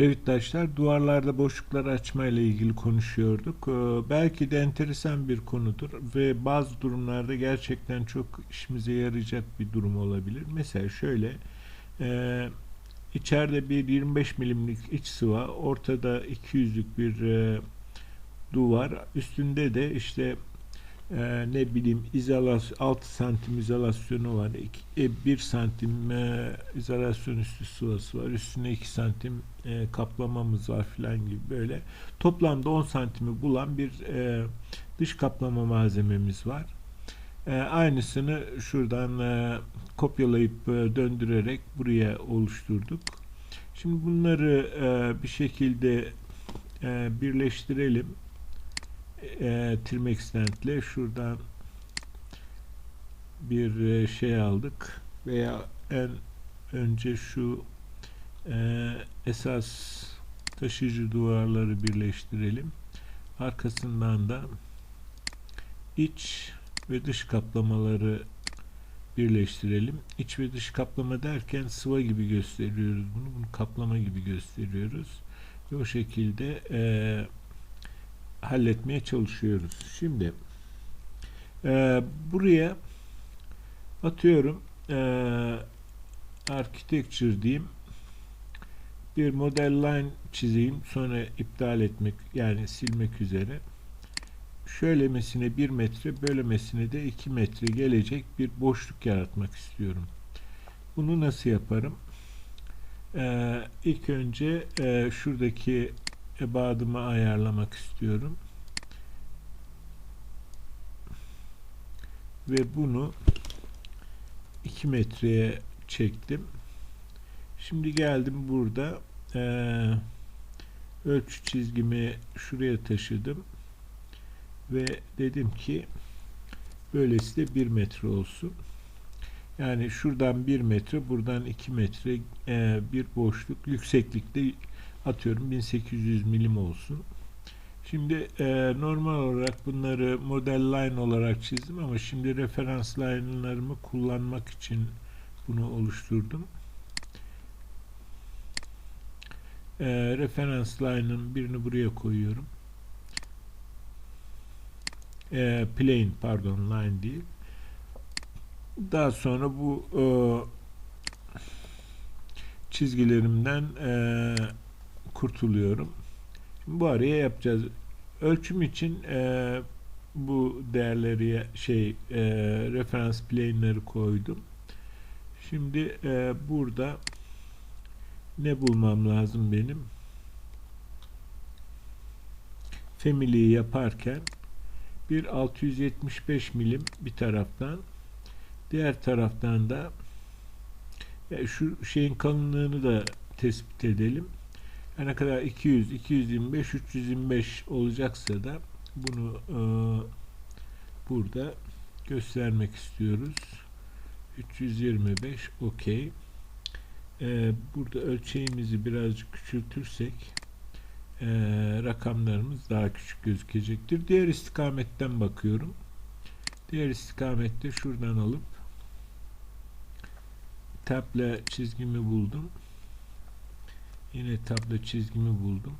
Revitdaşlar duvarlarda boşluklar açma ile ilgili konuşuyorduk. Ee, belki de enteresan bir konudur ve bazı durumlarda gerçekten çok işimize yarayacak bir durum olabilir. Mesela şöyle e, içeride bir 25 milimlik iç sıva, ortada 200'lük bir e, duvar, üstünde de işte e, ne bileyim izolasyon 6 santim izolasyonu var. 1 e, santim e, izolasyon üstü sıvası var. Üstüne 2 santim e, kaplamamız var filan gibi böyle. Toplamda 10 santimi bulan bir e, dış kaplama malzememiz var. E, aynısını şuradan e, kopyalayıp e, döndürerek buraya oluşturduk. Şimdi bunları e, bir şekilde e, birleştirelim e, Trimextend ile şuradan bir e, şey aldık veya en önce şu e, esas taşıyıcı duvarları birleştirelim. Arkasından da iç ve dış kaplamaları birleştirelim. İç ve dış kaplama derken sıva gibi gösteriyoruz bunu. Bunu kaplama gibi gösteriyoruz. Ve o şekilde eee halletmeye çalışıyoruz. Şimdi e, buraya atıyorum e, architecture diyeyim bir model line çizeyim sonra iptal etmek yani silmek üzere şöylemesine 1 metre böylemesine de 2 metre gelecek bir boşluk yaratmak istiyorum. Bunu nasıl yaparım? Ee, ilk önce e, şuradaki ebadımı ayarlamak istiyorum. Ve bunu 2 metreye çektim. Şimdi geldim burada e, ölçü çizgimi şuraya taşıdım ve dedim ki böylesi de 1 metre olsun. Yani şuradan 1 metre, buradan 2 metre e, bir boşluk yükseklikte atıyorum 1800 milim olsun. Şimdi e, normal olarak bunları model line olarak çizdim ama şimdi referans line'larımı kullanmak için bunu oluşturdum. E, referans line'ın birini buraya koyuyorum. E, plane pardon line değil. Daha sonra bu e, çizgilerimden e, kurtuluyorum. Şimdi bu araya yapacağız. Ölçüm için e, bu değerleri şey e, referans plane'leri koydum. Şimdi e, burada ne bulmam lazım benim? Family'yi yaparken bir 675 milim bir taraftan diğer taraftan da şu şeyin kalınlığını da tespit edelim ne kadar 200, 225, 325 olacaksa da bunu e, burada göstermek istiyoruz. 325 okey. E, burada ölçeğimizi birazcık küçültürsek e, rakamlarımız daha küçük gözükecektir. Diğer istikametten bakıyorum. Diğer istikamette şuradan alıp tabla çizgimi buldum. Yine tablo çizgimi buldum.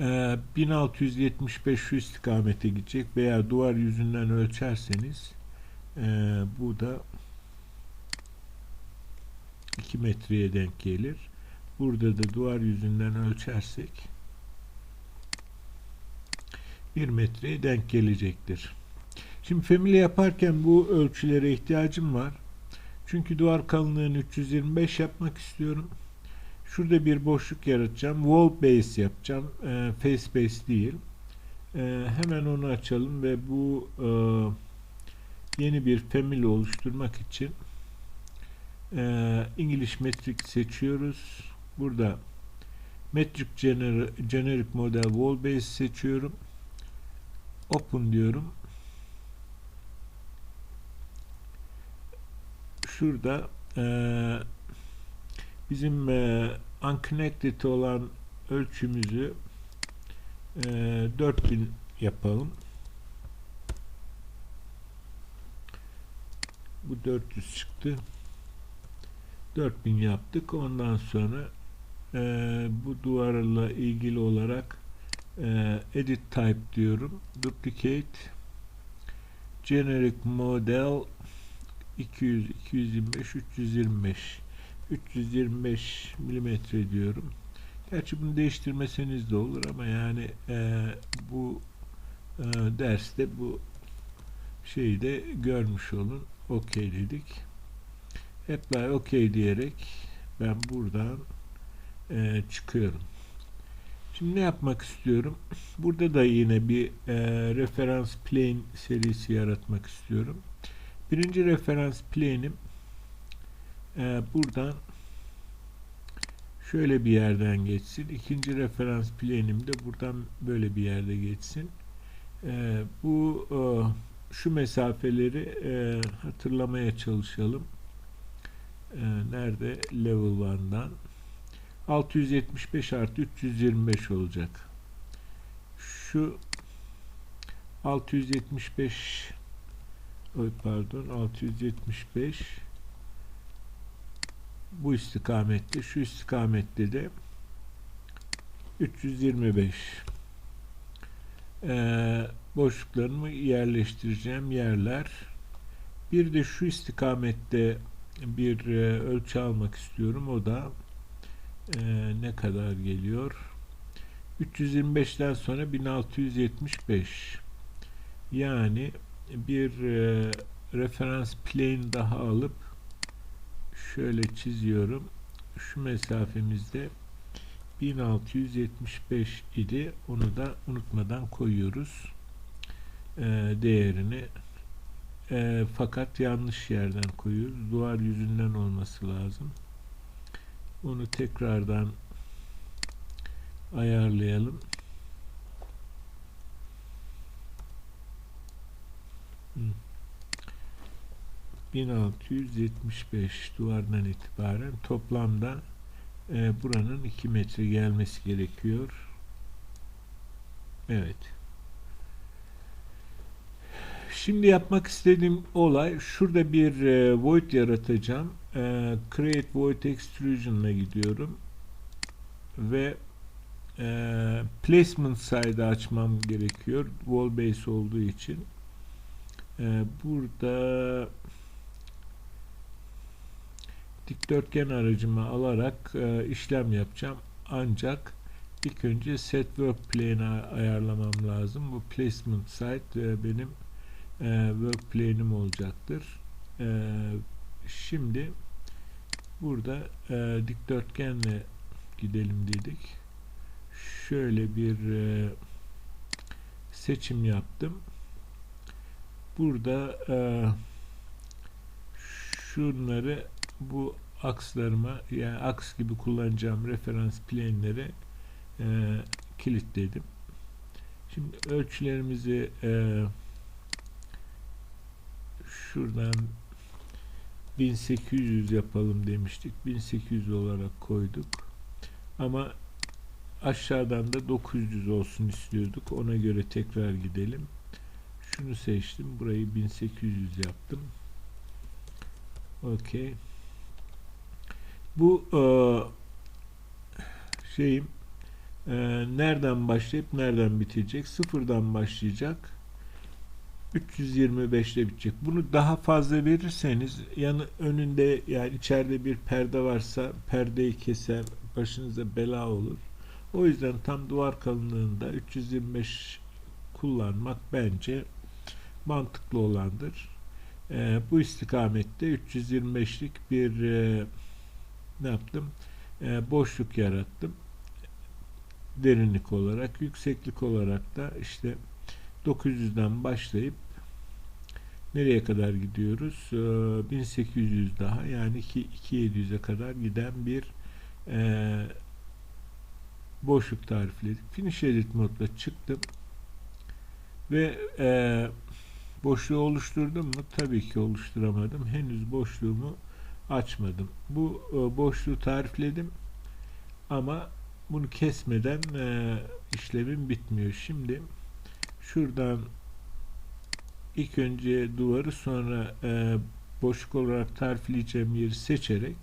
Ee, 1675 şu istikamete gidecek veya duvar yüzünden ölçerseniz e, bu da 2 metreye denk gelir. Burada da duvar yüzünden ölçersek 1 metreye denk gelecektir. Şimdi family yaparken bu ölçülere ihtiyacım var. Çünkü duvar kalınlığını 325 yapmak istiyorum. Şurada bir boşluk yaratacağım. Wall base yapacağım. E, face base değil. E, hemen onu açalım ve bu e, yeni bir family oluşturmak için e, English Metric seçiyoruz. Burada Metric Gener Generic Model Wall Base seçiyorum. Open diyorum. Şurada e, bizim e, unconnected olan ölçümüzü e, 4000 yapalım. Bu 400 çıktı. 4000 yaptık. Ondan sonra e, bu duvarla ilgili olarak e, edit type diyorum. Duplicate generic model 200 225 325 325 milimetre diyorum. Gerçi bunu değiştirmeseniz de olur ama yani e, bu e, derste bu şeyi de görmüş olun. OK dedik. Apply OK diyerek ben buradan e, çıkıyorum. Şimdi ne yapmak istiyorum? Burada da yine bir e, referans plane serisi yaratmak istiyorum. Birinci referans plane'im e, buradan şöyle bir yerden geçsin. İkinci referans plane'im de buradan böyle bir yerde geçsin. E, bu e, şu mesafeleri e, hatırlamaya çalışalım. E, nerede? Level 1'dan. 675 artı 325 olacak. Şu 675 oy pardon 675 bu istikamette şu istikamette de 325 ee, boşluklarımı yerleştireceğim yerler. Bir de şu istikamette bir e, ölçü almak istiyorum. O da e, ne kadar geliyor? 325'ten sonra 1675 yani bir e, referans plane daha alıp şöyle çiziyorum. Şu mesafemizde 1675 idi. Onu da unutmadan koyuyoruz e, değerini. E, fakat yanlış yerden koyuyoruz. Duvar yüzünden olması lazım. Onu tekrardan ayarlayalım. 1675 duvardan itibaren toplamda e, buranın 2 metre gelmesi gerekiyor. Evet. Şimdi yapmak istediğim olay şurada bir e, void yaratacağım. E, create void extrusion ile gidiyorum. Ve e, placement side açmam gerekiyor. Wall base olduğu için. E, burada dikdörtgen aracımı alarak e, işlem yapacağım. Ancak ilk önce set work plane ayarlamam lazım. Bu placement site e, benim e, work plane'im olacaktır. E, şimdi burada e, dikdörtgenle gidelim dedik. Şöyle bir e, seçim yaptım. Burada e, şunları bu akslarıma yani aks gibi kullanacağım referans plane'lere e, kilitledim. Şimdi ölçülerimizi e, şuradan 1800 yapalım demiştik. 1800 olarak koyduk. Ama aşağıdan da 900 olsun istiyorduk. Ona göre tekrar gidelim. Şunu seçtim. Burayı 1800 yaptım. Okey. Bu e, şeyim e, nereden başlayıp nereden bitecek? Sıfırdan başlayacak. 325'te bitecek. Bunu daha fazla verirseniz yanı önünde yani içeride bir perde varsa perdeyi keser, başınıza bela olur. O yüzden tam duvar kalınlığında 325 kullanmak bence mantıklı olandır. E, bu istikamette 325'lik bir e, ne yaptım? E, boşluk yarattım. Derinlik olarak, yükseklik olarak da işte 900'den başlayıp nereye kadar gidiyoruz? E, 1800 daha yani 2700'e kadar giden bir e, boşluk tarifledik. Finish Edit modda çıktım ve e, boşluğu oluşturdum mu? Tabii ki oluşturamadım. Henüz boşluğumu açmadım. Bu e, boşluğu tarifledim ama bunu kesmeden e, işlemim bitmiyor. Şimdi şuradan ilk önce duvarı sonra e, boşluk olarak tarifleyeceğim yeri seçerek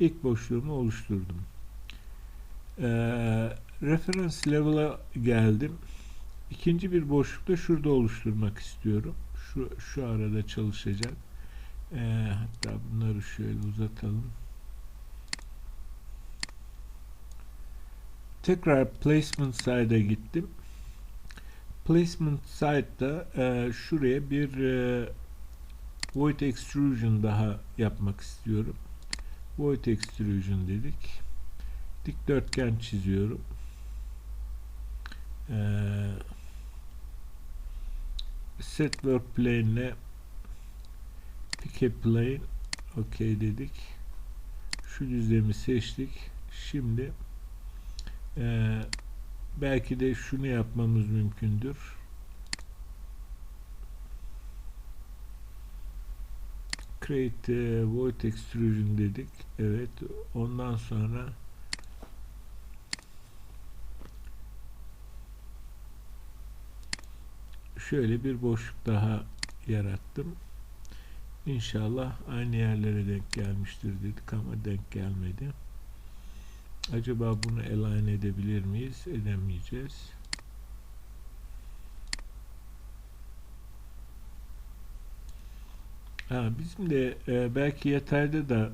ilk boşluğumu oluşturdum. Ee, reference level'a geldim. İkinci bir boşlukta şurada oluşturmak istiyorum. Şu, şu arada çalışacak. Ee, hatta bunları şöyle uzatalım. Tekrar placement side'a gittim. Placement side'da e, şuraya bir e, void extrusion daha yapmak istiyorum. Void extrusion dedik. Dikdörtgen çiziyorum. Ee, set work plane ile pick a plane OK dedik. Şu düzlemi seçtik. Şimdi e, belki de şunu yapmamız mümkündür. create e, void extrusion dedik. Evet. Ondan sonra şöyle bir boşluk daha yarattım. İnşallah aynı yerlere denk gelmiştir dedik ama denk gelmedi. Acaba bunu align edebilir miyiz? Edemeyeceğiz. Ha, bizim de e, belki yatayda da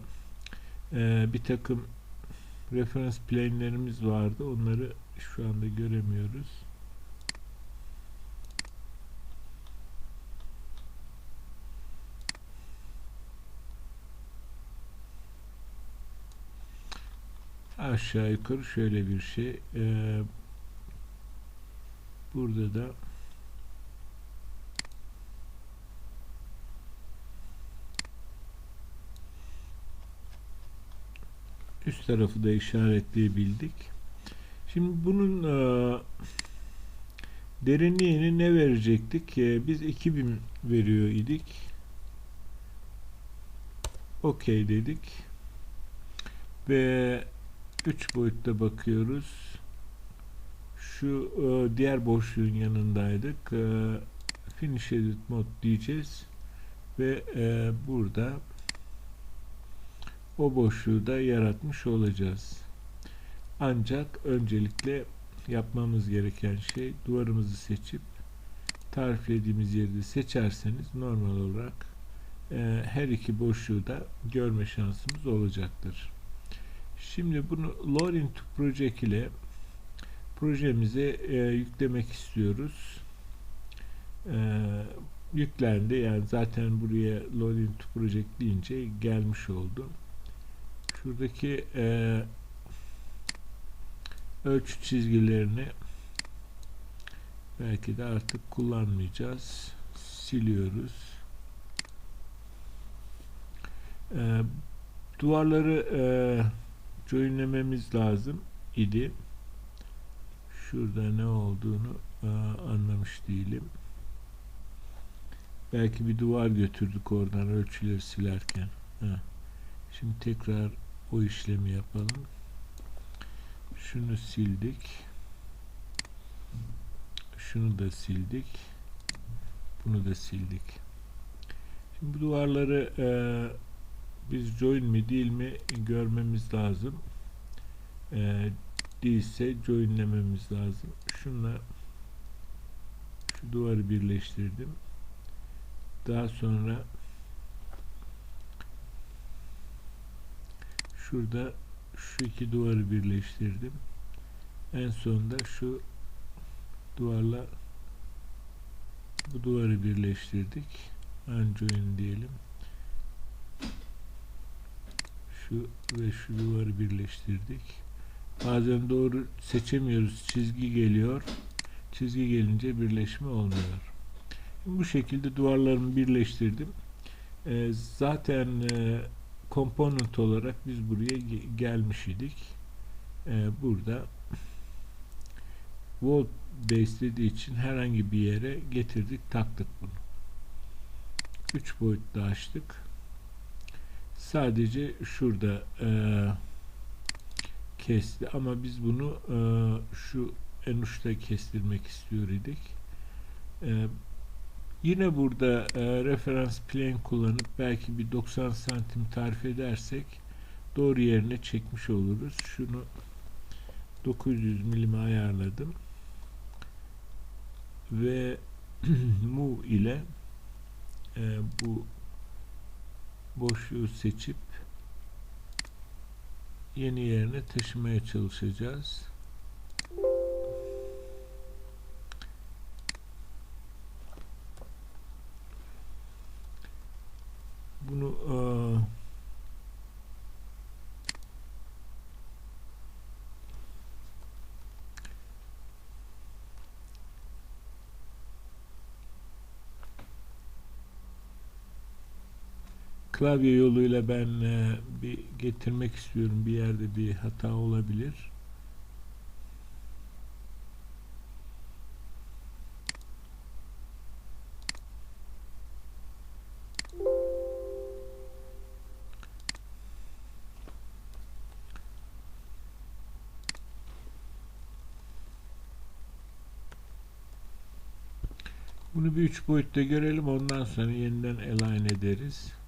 e, bir takım referans plane'lerimiz vardı. Onları şu anda göremiyoruz. Aşağı yukarı şöyle bir şey. Ee, burada da üst tarafı da işaretleyebildik. Şimdi bunun e, derinliğini ne verecektik? E, biz 2000 veriyor idik. OK dedik. Ve 3 boyutta bakıyoruz. Şu e, diğer boşluğun yanındaydık. E, finish edit mod diyeceğiz. Ve e, burada o boşluğu da yaratmış olacağız. Ancak öncelikle yapmamız gereken şey duvarımızı seçip tariflediğimiz yeri seçerseniz normal olarak e, her iki boşluğu da görme şansımız olacaktır. Şimdi bunu load into project ile projemize e, yüklemek istiyoruz. E, yüklendi. Yani zaten buraya load into project deyince gelmiş oldu. Şuradaki e, ölçü çizgilerini belki de artık kullanmayacağız. Siliyoruz. E, duvarları e, joinlememiz lazım idi. Şurada ne olduğunu e, anlamış değilim. Belki bir duvar götürdük oradan ölçüleri silerken. Ha. Şimdi tekrar o işlemi yapalım. Şunu sildik. Şunu da sildik. Bunu da sildik. Şimdi bu duvarları e, biz join mi değil mi görmemiz lazım. E, değilse joinlememiz lazım. Şunla şu duvarı birleştirdim. Daha sonra şurada şu iki duvarı birleştirdim. En sonunda şu duvarla bu duvarı birleştirdik. Unjoin diyelim. Şu ve şu duvarı birleştirdik. Bazen doğru seçemiyoruz. Çizgi geliyor. Çizgi gelince birleşme olmuyor. Bu şekilde duvarlarımı birleştirdim. E, zaten e, component olarak biz buraya gelmiş idik. E, burada wall base dediği için herhangi bir yere getirdik, taktık bunu. 3 boyutlu açtık. Sadece şurada e, kesti ama biz bunu e, şu en uçta kestirmek istiyor idik. E, Yine burada e, referans plane kullanıp belki bir 90 santim tarif edersek doğru yerine çekmiş oluruz. Şunu 900 milime ayarladım. Ve move ile e, bu boşluğu seçip yeni yerine taşımaya çalışacağız. Bunu e, klavye yoluyla ben e, bir getirmek istiyorum. Bir yerde bir hata olabilir. Bunu bir üç boyutta görelim. Ondan sonra yeniden align ederiz.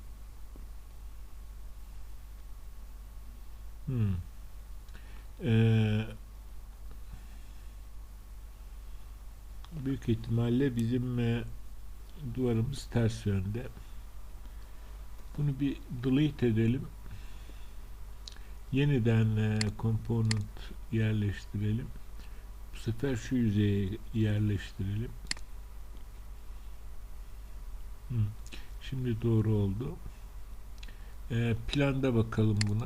Ee, büyük ihtimalle bizim e, duvarımız ters yönde. Bunu bir delete edelim. Yeniden e, component yerleştirelim. Bu sefer şu yüzeye yerleştirelim. Hmm. Şimdi doğru oldu. E, planda bakalım buna.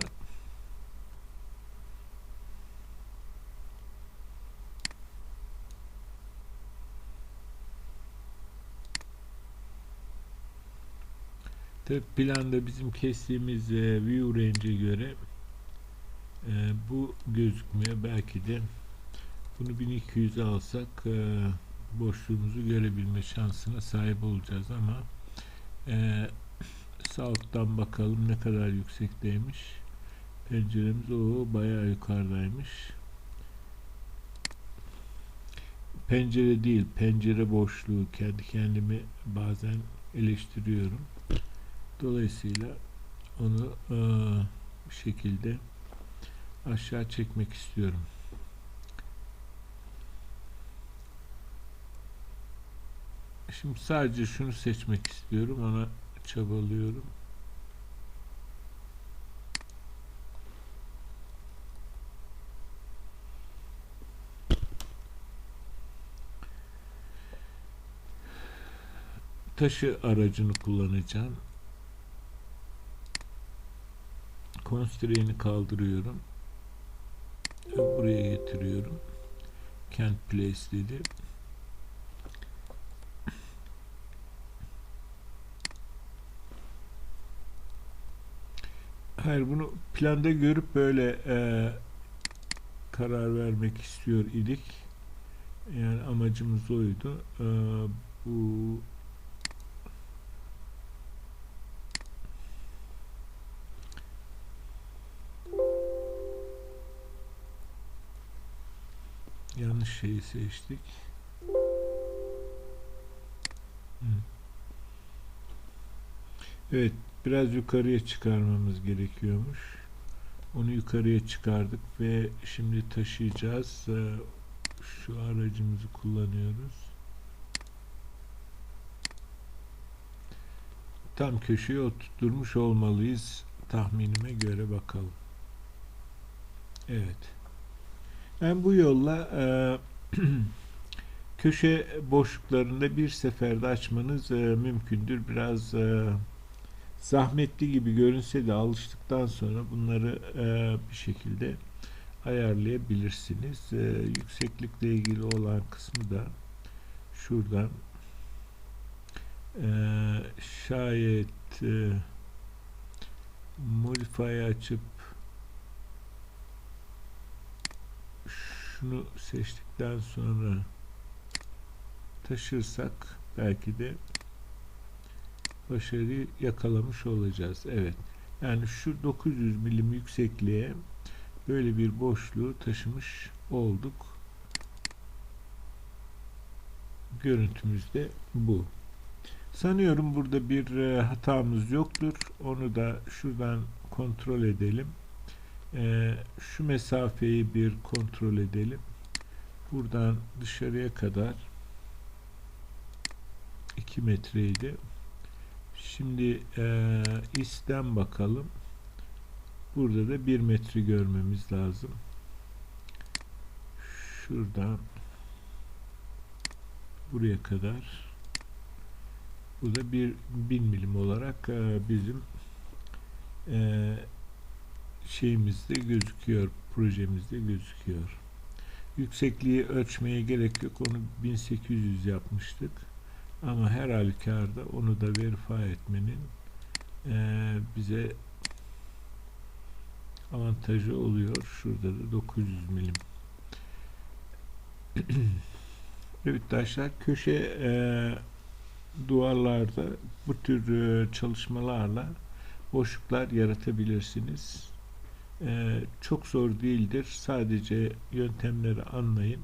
Tabi planda bizim kestiğimiz e, view range'e göre e, bu gözükmüyor. Belki de bunu 1200'e alsak e, boşluğumuzu görebilme şansına sahip olacağız ama e, south'tan bakalım ne kadar yüksekteymiş. Penceremiz o bayağı yukarıdaymış. Pencere değil, pencere boşluğu kendi kendimi bazen eleştiriyorum. Dolayısıyla onu e, bir şekilde aşağı çekmek istiyorum. Şimdi sadece şunu seçmek istiyorum. Ona çabalıyorum. Taşı aracını kullanacağım. Constraint'i kaldırıyorum. Buraya getiriyorum. Can't place dedi. Hayır bunu planda görüp böyle e, karar vermek istiyor idik. Yani amacımız oydu. E, bu yanlış şeyi seçtik. Evet, biraz yukarıya çıkarmamız gerekiyormuş. Onu yukarıya çıkardık ve şimdi taşıyacağız. Ee, şu aracımızı kullanıyoruz. Tam köşeye oturtmuş olmalıyız. Tahminime göre bakalım. Evet. Ben bu yolla e, köşe boşluklarında bir seferde açmanız e, mümkündür. Biraz e, zahmetli gibi görünse de alıştıktan sonra bunları e, bir şekilde ayarlayabilirsiniz. E, yükseklikle ilgili olan kısmı da şuradan e, şayet e, modify açıp şunu seçtikten sonra taşırsak belki de başarıyı yakalamış olacağız. Evet. Yani şu 900 milim yüksekliğe böyle bir boşluğu taşımış olduk. Görüntümüz de bu. Sanıyorum burada bir e, hatamız yoktur. Onu da şuradan kontrol edelim. Ee, şu mesafeyi bir kontrol edelim. Buradan dışarıya kadar 2 metreydi. Şimdi e, isten bakalım. Burada da 1 metre görmemiz lazım. Şuradan buraya kadar bu da bir bin milim olarak e, bizim e, şeyimizde gözüküyor projemizde gözüküyor. Yüksekliği ölçmeye gerek yok onu 1800 yapmıştık. Ama her halükarda onu da verify etmenin e, bize avantajı oluyor. Şurada da 900 milim. Evet arkadaşlar köşe e, duvarlarda bu tür e, çalışmalarla boşluklar yaratabilirsiniz. E, çok zor değildir. Sadece yöntemleri anlayın.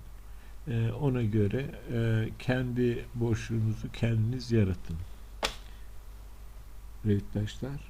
E, ona göre e, kendi boşluğunuzu kendiniz yaratın. Evet arkadaşlar.